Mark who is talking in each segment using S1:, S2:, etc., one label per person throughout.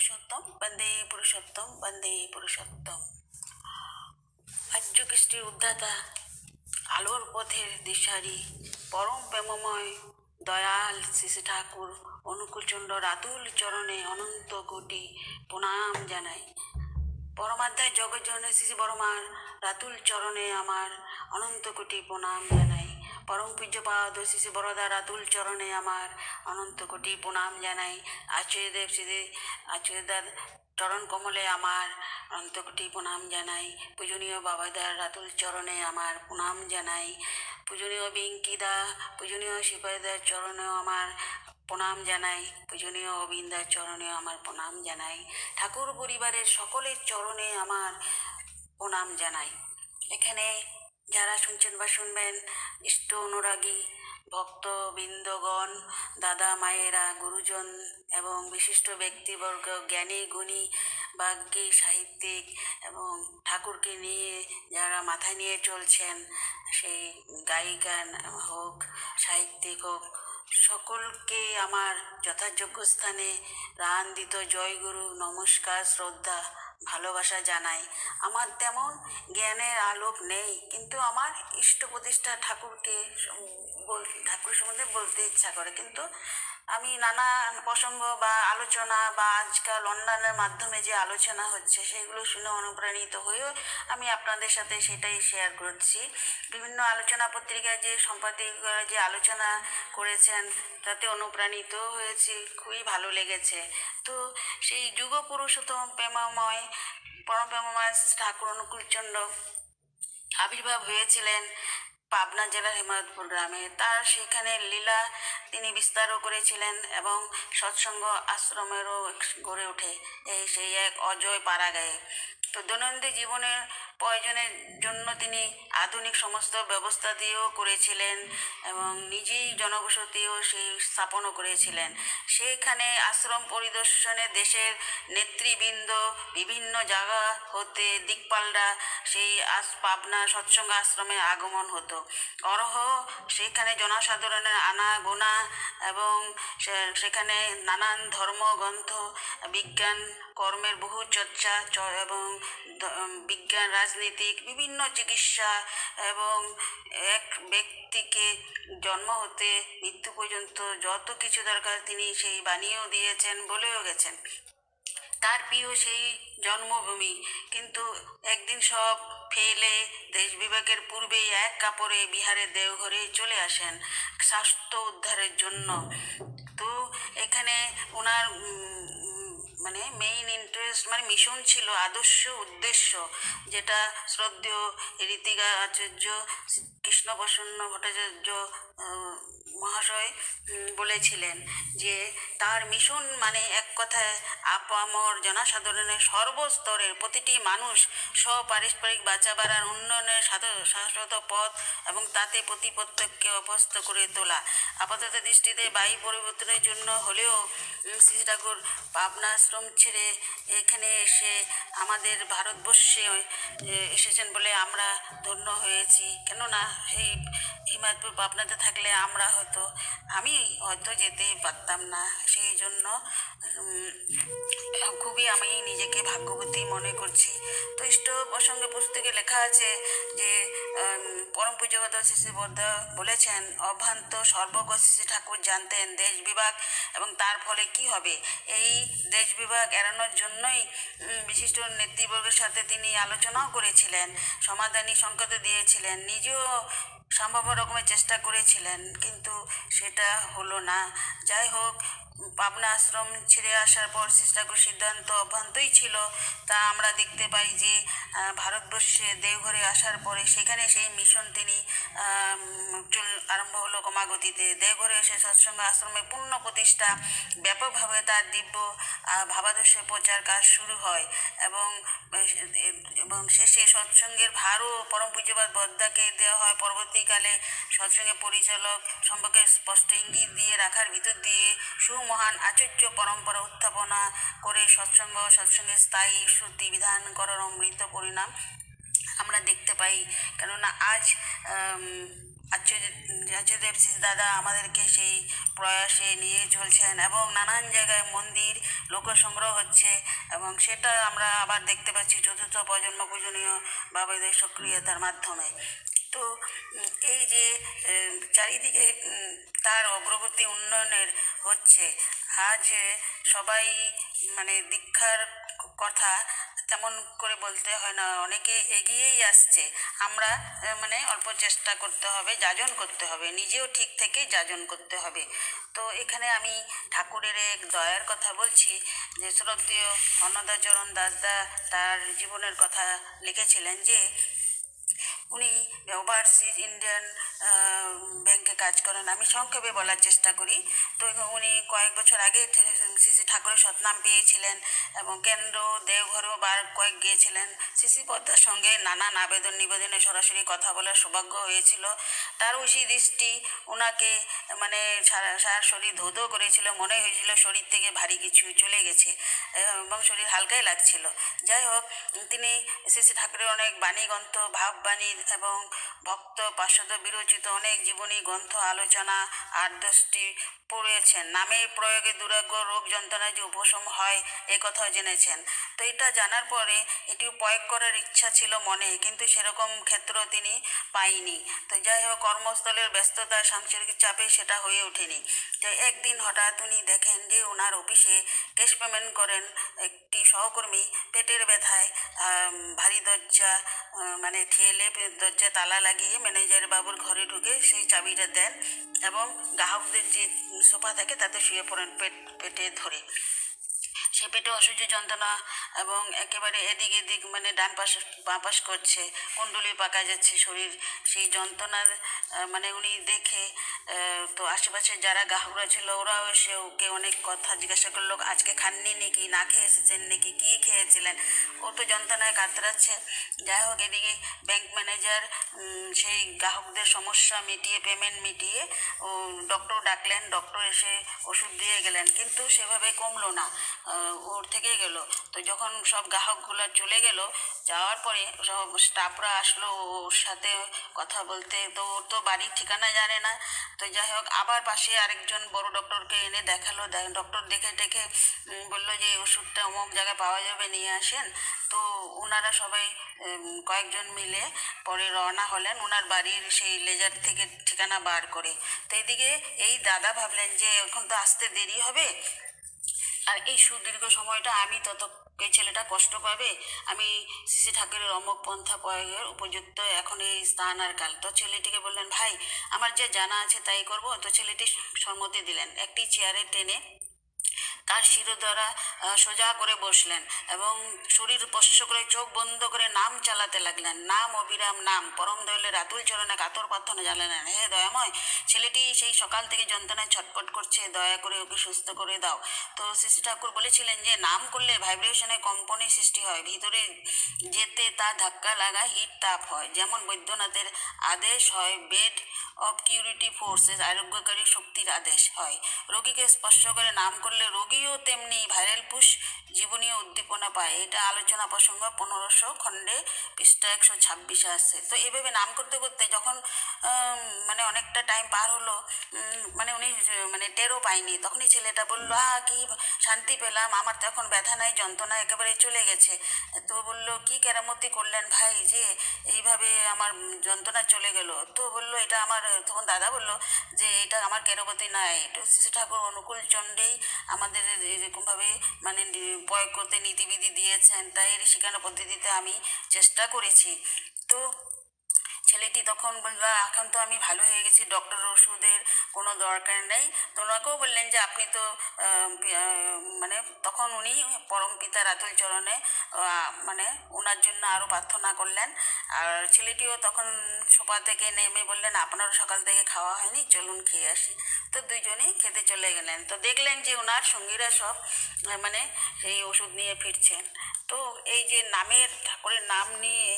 S1: পুরুষোত্তম বন্দে পুরুষোত্তম বন্দে পুরুষোত্তম আর্য কৃষ্টির উদ্ধাতা আলোর পথের দিশারি পরম প্রেমময় দয়াল শ্রী ঠাকুর অনুকূলচন্দ্র রাতুল চরণে অনন্ত কোটি প্রণাম জানাই পরমাধ্যায় জগৎজনে শ্রী বর্মার রাতুল চরণে আমার অনন্ত কোটি প্রণাম জানাই পরম পূজ্যপাদ শ্রী বরদা রাতুল চরণে আমার অনন্ত কোটি প্রণাম জানাই। আচার্যদেব শ্রী আচার্যদার চরণ কমলে আমার অনন্ত কোটি প্রণাম জানাই। পূজনীয় বাবাদার রাতুল চরণে আমার প্রণাম জানাই। পূজনীয় বিঙ্কিদা, পূজনীয় সিপাহীদার চরণেও আমার প্রণাম জানাই। পূজনীয় অবিন্দার চরণেও আমার প্রণাম জানাই। ঠাকুর পরিবারের সকলের চরণে আমার প্রণাম জানাই। এখানে যারা শুনছেন বা শুনবেন, ইষ্ট অনুরাগী ভক্তবৃন্দগণ দাদা, মায়েরা, গুরুজন এবং বিশিষ্ট ব্যক্তিবর্গ, জ্ঞানী, গুণী, বাগ্যী, সাহিত্যিক এবং ঠাকুরকে নিয়ে যারা মাথায় নিয়ে চলছেন, সেই গায়িকা হোক, সাহিত্যিক হোক, সকলকে আমার যথাযোগ্য স্থানে রান দিত জয়গুরু, নমস্কার, শ্রদ্ধা ভালোবাসা জানাই। আমার তেমন জ্ঞানের আলোক নেই, কিন্তু আমার ইষ্ট প্রতিষ্ঠা ঠাকুরকে ঠাকুর সম্বন্ধে বলতে ইচ্ছা করে। কিন্তু আমি নানা প্রসঙ্গ বা আলোচনা বা আজকাল অনলাইনের মাধ্যমে যে আলোচনা হচ্ছে, সেগুলো শুনে অনুপ্রাণিত হয়েও আমি আপনাদের সাথে সেটাই শেয়ার করছি। বিভিন্ন আলোচনা পত্রিকায় যে সম্পাদকরা যে আলোচনা করেছেন, তাতে অনুপ্রাণিত হয়েছি, খুবই ভালো লেগেছে। তো সেই যুগ পুরুষোত্তম প্রেমময় পরম প্রেমময় ঠাকুর অনুকূলচন্দ্র আবির্ভাব হয়েছিলেন। পাবনা জেলার হেমায়তপুর গ্রামে। তার সেখানে লীলা তিনি বিস্তারও করেছিলেন এবং সৎসঙ্গ আশ্রমেরও গড়ে ওঠে। এই সেই এক অজয় পাড়াগায়ে তো দৈনন্দিন জীবনের প্রয়োজনের জন্য তিনি আধুনিক সমস্ত ব্যবস্থা দিয়েও করেছিলেন এবং নিজেই জনবসতিও সেই স্থাপনও করেছিলেন। সেইখানে আশ্রম পরিদর্শনে দেশের নেতৃবৃন্দ বিভিন্ন জায়গা হতে দিকপালরা সেই আস, পাবনা সৎসঙ্গ আশ্রমে আগমন হতো। অরহ, সেখানে জনসাধারণের আনা গোনা এবং সেখানে নানান ধর্মগ্রন্থ বিজ্ঞান, কর্মের বহু চর্চা এবং বিজ্ঞান রাজনীতিক বিভিন্ন চিকিৎসা এবং এক ব্যক্তিকে জন্ম হতে মৃত্যু পর্যন্ত যত কিছু দরকার তিনি সেই বানিয়েও দিয়েছেন, বলেও গেছেন। তার প্রিয় সেই জন্মভূমি। কিন্তু একদিন সব ফেলে দেশ বিভাগের পূর্বেই এক কাপড়ে বিহারে দেওঘরে চলে আসেন স্বাস্থ্য উদ্ধারের জন্য। তো এখানে ওনার মানে মেইন ইন্টারেস্ট মানে মিশন ছিল আদর্শ উদ্দেশ্য, যেটা শ্রদ্ধেয় ঋতিকা আচার্য কৃষ্ণপ্রসন্ন ভট্টাচার্য মহাশয় বলেছিলেন যে তার মিশন মানে এক কথায় আপামর জনসাধারণের সর্বস্তরের প্রতিটি মানুষ স্বপারস্পরিক বাঁচাবার উন্নয়নের শাশ্বত পথ এবং তাতে প্রতিপত্তকে অভ্যস্ত করে তোলা। আপাতত দৃষ্টিতে বায়ু পরিবর্তনের জন্য হলেও শ্রী ঠাকুর পাবনা আশ্রম ছেড়ে এখানে এসে আমাদের ভারতবর্ষে এসেছেন বলে আমরা ধন্য হয়েছি। কেননা, এই হিমায়তপুর পাবনাতে থাকলে আমরা হয়তো, আমি হয়তো যেতে পারতাম না। সেই জন্য খুবই আমি নিজেকে ভাগ্যবতী মনে করছি। তো ইষ্ট প্রসঙ্গে পুস্তকে লেখা আছে যে পরম পূজ্যপাদ শ্রী বর্ধা বলেছেন, অভ্রান্ত সর্বজ্ঞ ঠাকুর জানতেন দেশ বিভাগ এবং তার ফলে কি হবে? এই দেশ বিভাগ এড়ানোর জন্যই বিশিষ্ট নেতৃবর্গের সাথে তিনি আলোচনাও করেছিলেন সমাধানী সংকেত দিয়েছিলেন। নিজেও সম্ভব রকমের চেষ্টা করেছিলেন কিন্তু সেটা হলো না। যাই হোক পাবনা আশ্রম ছেড়ে আসার পর শিষ্টাকুর সিদ্ধান্ত অভ্রান্তই ছিল। তা আমরা দেখতে পাই যে ভারতবর্ষে দেওঘরে আসার পরে সেখানে সেই মিশন তিনি চল আরম্ভ হলো ক্রমাগতিতে। দেওঘরে এসে সৎসঙ্গ আশ্রমে পূর্ণ প্রতিষ্ঠা ব্যাপকভাবে তার দিব্য আহ, ভাবাদর্শের প্রচার কাজ শুরু হয় এবং এবং শেষে সৎসঙ্গের ভারও পরম পূজ্যবাদ বদ্দাকে দেওয়া হয় পরবর্তীকালে সৎসঙ্গে পরিচালক সম্পর্কে স্পষ্ট ইঙ্গিত দিয়ে রাখার ভিতর দিয়ে সুমহান আচার্য পরম্পরা উত্থাপনা করে সৎসঙ্গ, সৎসঙ্গে স্থায়ী শ্রুতি বিধান করার অমৃত পরিণাম আমরা দেখতে পাই। কেননা আজ আচার্যদেব শ্রী দাদা আমাদেরকে সেই প্রয়াসে নিয়ে চলছেন এবং নানান জায়গায় মন্দির লোক সংগ্রহ হচ্ছে এবং সেটা আমরা আবার দেখতে পাচ্ছি চতুর্থ প্রজন্ম পূজনীয় বাবাদের সক্রিয়তার মাধ্যমে। তো এই যে চারিদিকে তার অগ্রগতি উন্নয়নের হচ্ছে, আজ সবাই মানে দীক্ষার কথা তেমন করে বলতে হয় না, অনেকে এগিয়েই আসছে। আমরা মানে অল্প চেষ্টা করতে হবে, যাজন করতে হবে, নিজেও ঠিক থেকে যাজন করতে হবে। তো, এখানে আমি ঠাকুরের এক দয়ার কথা বলছি, যে, শ্রদ্ধেয় অন্নদাচরণ দাসদা তার জীবনের কথা লিখেছিলেন যে উনি ওভারসিজ ইন্ডিয়ান ব্যাংকে কাজ করেন। আমি সংক্ষেপে বলার চেষ্টা করি। তো উনি কয়েক বছর আগে শ্রী ঠাকুরের সৎনাম পেয়েছিলেন এবং কেন্দ্র, দেওঘরেও বার কয়েক গিয়েছিলেন। শ্রী পদ্মার সঙ্গে নানান আবেদন নিবেদনে সরাসরি কথা বলার সৌভাগ্য হয়েছিল। তার ওই দৃষ্টি ওনাকে মানে সারা সারা শরীর ধোধো করেছিল। মনে হয়েছিল শরীর থেকে ভারী কিছু চলে গেছে, এবং শরীর হালকাই লাগছিল। যাই হোক, তিনি শ্রী ঠাকুরের অনেক বাণীগন্ত ভাববাণী এবং ভক্ত পার্শ্বদ বিরচিত অনেক জীবনী, গ্রন্থ, আলোচনা, আট দশটি পড়েছেন নামের প্রয়োগে দুরাগ্য রোগ যন্ত্রণা যে উপশম হয়, এ কথাও জেনেছেন। তো এটা জানার পরে এটি প্রয়োগ করার ইচ্ছা ছিল মনে, কিন্তু সেরকম ক্ষেত্র তিনি পাইনি। তো যাই হোক, কর্মস্থলের ব্যস্ততা, সাংসারিক চাপে সেটা হয়ে ওঠেনি। তো একদিন হঠাৎ উনি দেখেন যে ওনার অফিসে ক্যাশ পেমেন্ট করেন একটি সহকর্মী, পেটের ব্যথায় ভারী দরজা মানে ঠেলে দরজা তালা লাগিয়ে ম্যানেজার বাবুর ঘরে ঢুকে সেই চাবিটা দেন এবং গ্রাহকদের যে সোফা থাকে তাতে শুয়ে পড়েন পেট পেটে ধরে। সে পেটে অসহ্য যন্ত্রণা এবং একেবারে এদিক এদিক মানে ডান পাশ, বাঁ পাশ করছে, কুণ্ডলি পাকা যাচ্ছে শরীর। সেই যন্ত্রণার মানে উনি দেখে তো আশেপাশে যারা গ্রাহকরা ছিল ওরাও এসে ওকে অনেক কথা জিজ্ঞাসা করল, আজকে খাননি নাকি? না খেয়ে এসেছেন নাকি? কী খেয়েছিলেন? ও তো যন্ত্রণায় কাতরাচ্ছে। যাই হোক, এদিকে ব্যাংক ম্যানেজার সেই গ্রাহকদের সমস্যা মিটিয়ে পেমেন্ট মিটিয়ে, ও ডক্টর ডাকলেন। ডক্টর এসে ওষুধ দিয়ে গেলেন। কিন্তু সেভাবে কমলো না। ওর থেকেই গেল। তো যখন সব গ্রাহকগুলো চলে গেল, যাওয়ার পরে সব স্টাফরা আসলো ওর সাথে কথা বলতে। তো ওর তো বাড়ির ঠিকানা জানে না। তো যাই হোক, আবার পাশে আরেকজন বড় ডক্টরকে এনে দেখাল। ডক্টর দেখে দেখে বলল যে, ওষুধটা অমুক জায়গায় পাওয়া যাবে, নিয়ে আসেন। তো ওনারা সবাই কয়েকজন মিলে পরে রওনা হলেন। ওনার বাড়ির সেই লেজার থেকে ঠিকানা বার করে। তো এদিকে এই দাদা ভাবলেন যে, এখন তো আসতে দেরি হবে। আর এই সুদীর্ঘ সময়টা আমি তত এই ছেলেটা কষ্ট পাবে? আমি শ্রী ঠাকুরের অমক পন্থা প্রয়োগের উপযুক্ত এখন এই স্থান আর কাল। তো ছেলেটিকে বললেন, ভাই, আমার যে জানা আছে তাই করব। তো ছেলেটি সম্মতি দিলেন। একটি চেয়ারে টেনে তার আহ, সোজা করে বসলেন এবং শরীর স্পর্শ করে চোখ বন্ধ করে নাম চালাতে লাগলেন। নাম অবিরাম নাম। পরম দয়ালের আতুল চরণে কাতর প্রার্থনা জানালেন হে দয়াময় ছেলেটি সেই সকাল থেকে যন্ত্রণায় ছটপট করছে দয়া করে ওকে সুস্থ করে দাও। তো শ্রী ঠাকুর বলেছিলেন যে নাম করলে ভাইব্রেশনে কম্পনে সৃষ্টি হয় ভিতরে যেতে তা ধাক্কা লাগা হিট তাপ হয়। যেমন বৈদ্যনাথের আদেশ হয় বেড অব কিউরিটি ফোর্সেস আরোগ্যকারী শক্তির আদেশ হয়। রোগীকে স্পর্শ করে নাম করলে রোগীও তেমনি ভাইরাল পুষ জীবনীয় উদ্দীপনা পায়। এটা আলোচনা প্রসঙ্গ পনেরোশো খণ্ডে পৃষ্ঠা একশো ছাব্বিশে আছে তো এভাবে নাম করতে করতে যখন মানে অনেকটা টাইম পার হলো মানে উনি মানে টেরও পায়নি। তখনই ছেলেটা বলল আ কি শান্তি পেলাম, আমার তো এখন ব্যথা নাই, যন্ত্রণা একেবারে চলে গেছে। তো বলল, কি কেরামতি করলেন ভাই যে, এইভাবে আমার যন্ত্রণা চলে গেল? তো বলল, এটা আমার, তখন দাদা বলল, যে এটা আমার কেরামতি নাই। এটা শিশু ঠাকুর অনুকূল চণ্ডেই আমাদের এরকমভাবে মানে প্রয়োগ করতে নীতিবিধি দিয়েছেন তাই এর শিক্ষানো পদ্ধতিতে আমি চেষ্টা করেছি। তো ছেলেটি তখন বলল এখন তো আমি ভালো হয়ে গেছি ডক্টর ওষুধের কোনো দরকার নেই। তো ওনাকেও বললেন যে, আপনি তো মানে তখন উনি পরম পিতার আতুল চরণে মানে ওনার জন্য আরও প্রার্থনা করলেন। আর ছেলেটিও তখন সোফা থেকে নেমে বললেন, আপনারও সকাল থেকে খাওয়া হয়নি, চলুন খেয়ে আসি। তো দুইজনেই খেতে চলে গেলেন। তো দেখলেন যে ওনার সঙ্গীরা সব মানে সেই ওষুধ নিয়ে ফিরছেন। তো এই যে নামের ঠাকুরের নাম নিয়ে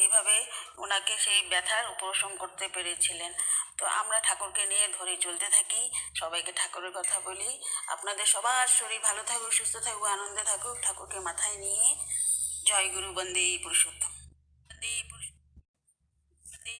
S1: এইভাবে ওনাকে সেই ব্যথার উপশম করতে পেরেছিলেন। তো আমরা ঠাকুরকে নিয়ে ধরে চলতে থাকি, সবাইকে ঠাকুরের কথা বলি। আপনাদের সবার শরীর ভালো থাকুক, সুস্থ থাকুক, আনন্দে থাকুক। ঠাকুরকে মাথায় নিয়ে জয় গুরু বন্দে পুরুষোত্তম। বন্দে